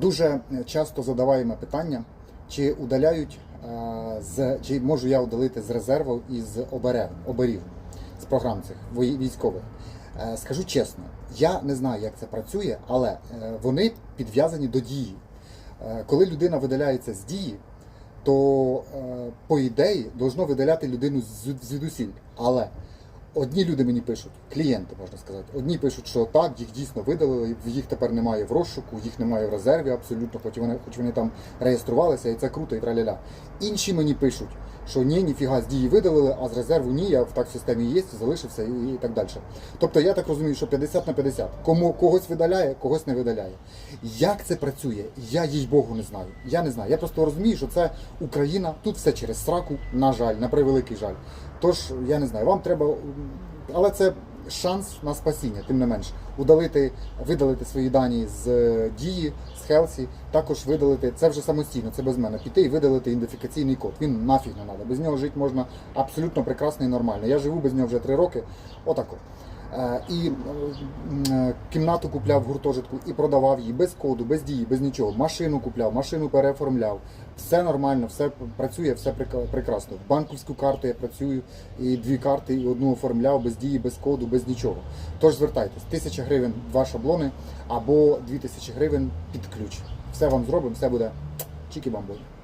Дуже часто задаваємо питання, чи удаляють е, з чи можу я удалити з резерву із оберев, оберів з програм цих військових. Е, Скажу чесно, я не знаю, як це працює, але е, вони підв'язані до дії. Е, Коли людина видаляється з дії, то е, по ідеї должно видаляти людину з- звідусіль. Але одні люди мені пишуть, клієнти можна сказати, одні пишуть, що так, їх дійсно видалили, їх тепер немає в розшуку, їх немає в резерві абсолютно, хоч вони, хоч вони там реєструвалися, і це круто, і траляля. Інші мені пишуть, що ні, ніфіга з дії видалили, а з резерву ні, я в так системі є, залишився і так далі. Тобто я так розумію, що 50 на 50. Кому когось видаляє, когось не видаляє. Як це працює, я їй Богу не знаю. Я не знаю. Я просто розумію, що це Україна, тут все через сраку, на жаль, на превеликий жаль. Тож я не знаю, вам треба, але це шанс на спасіння, тим не менш, удалити, видалити свої дані з е, дії, з Хелсі, також видалити це вже самостійно, це без мене. Піти і видалити ідентифікаційний код. Він нафіг не треба. Без нього жити можна абсолютно прекрасно і нормально. Я живу без нього вже три роки. Отако. Е, І е, кімнату купляв в гуртожитку і продавав її без коду, без дії, без нічого. Машину купляв, машину переоформляв. Все нормально, все працює, все прекрасно. Банківську карту я працюю, і дві карти, і одну оформляв без дії, без коду, без нічого. Тож звертайтесь, тисяча гривень два шаблони або дві тисячі гривень під ключ. Все вам зробимо, все буде чікі-бамбой.